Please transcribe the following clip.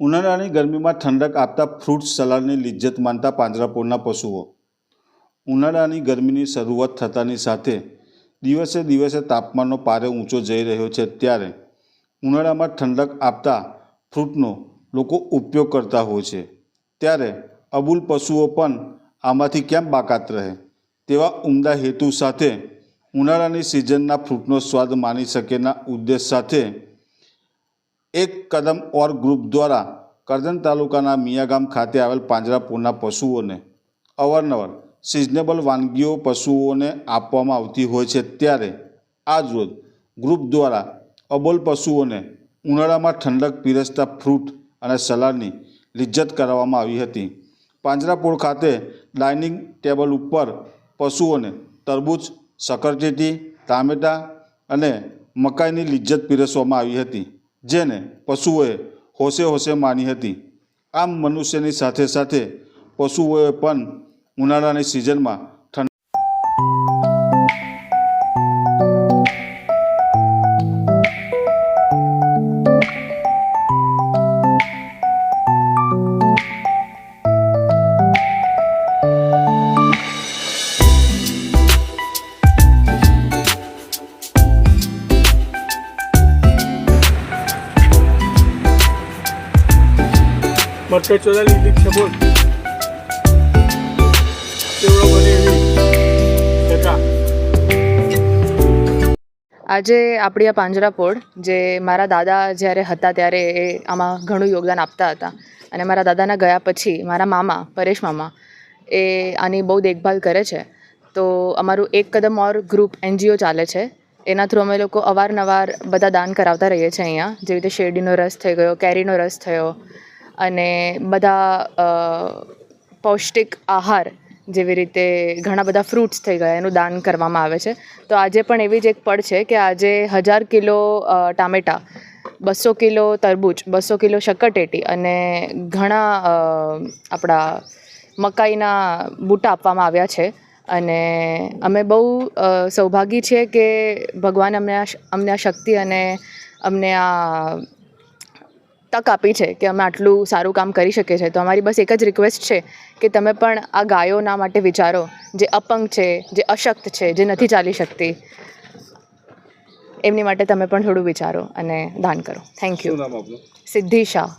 ઉનાળાની ગરમીમાં ઠંડક આપતા ફ્રૂટ સલાડની લિજ્જત માનતા પાંજરાપોળના પશુઓ. ઉનાળાની ગરમીની શરૂઆત થતાની સાથે દિવસે દિવસે તાપમાનનો પારે ઊંચો જઈ રહ્યો છે ત્યારે ઉનાળામાં ઠંડક આપતા ફ્રૂટનો લોકો ઉપયોગ કરતા હોય છે. ત્યારે અબુલ પશુઓ પણ આમાંથી કેમ બાકાત રહે તેવા ઉમદા હેતુ સાથે ઉનાળાની સિઝનના ફ્રૂટનો સ્વાદ માણી શકેના ઉદ્દેશ સાથે એક કદમ ઓર ગ્રુપ દ્વારા કરજણ તાલુકાના મિયાગામ ખાતે આવેલ પાંજરાપોળના પશુઓને અવારનવાર સિઝનેબલ વાનગીઓ પશુઓને આપવામાં આવતી હોય છે. ત્યારે આજ રોજ ગ્રુપ દ્વારા અબોલ પશુઓને ઉનાળામાં ઠંડક પીરસતા ફ્રૂટ અને સલાડની લિજ્જત કરાવવામાં આવી હતી. પાંજરાપોળ ખાતે ડાઇનિંગ ટેબલ ઉપર પશુઓને તરબૂચ શક્કરટેટી ટામેટાં અને મકાઈની લિજ્જત પીરસવામાં આવી હતી. જેને પશુઓએ હોશે હોશે માની હતી. આમ મનુષ્યની સાથે સાથે પશુઓએ પણ ઉનાળાની સિઝનમાં મરચાં ચોદા લીધી છે બોલ. આજે આપણી આ પાંજરાપોળ જે મારા દાદા જ્યારે હતા ત્યારે એ આમાં ઘણું યોગદાન આપતા હતા. અને મારા દાદાના ગયા પછી મારા મામા, પરેશ મામા, એ આની બહુ દેખભાલ કરે છે. તો અમારું એક કદમ ઓર ગ્રુપ એનજીઓ ચાલે છે. એના થ્રુ અમે લોકો અવારનવાર બધા દાન કરાવતા રહીએ છીએ અહીંયા. જેવી રીતે શેરડીનો રસ થઈ ગયો, કેરીનો રસ થયો અને બધા પૌષ્ટિક આહાર જેવી રીતે ઘણા બધા ફ્રૂટ્સ થઈ ગયા, એનું દાન કરવામાં આવે છે. તો આજે પણ એવી જ એક પડ છે કે આજે હજાર કિલો ટામેટાં, બસો કિલો તરબૂચ, બસો કિલો શક્કરટેટી અને ઘણા આપણા મકાઈના બૂટા આપવામાં આવ્યા છે. અને અમે બહુ સૌભાગી છીએ કે ભગવાન અમને અમને આ શક્તિ અને અમને આ તક આપી છે કે અમે આટલું સારું કામ કરી શકીએ છીએ તો અમારી બસ એક જ રિક્વેસ્ટ છે કે તમે પણ આ ગાયોના માટે વિચારો જે અપંગ છે જે અશક્ત છે જે નથી ચાલી શકતી. એમની માટે તમે પણ થોડું વિચારો અને દાન કરો. થેન્ક યુ સિદ્ધિ શાહ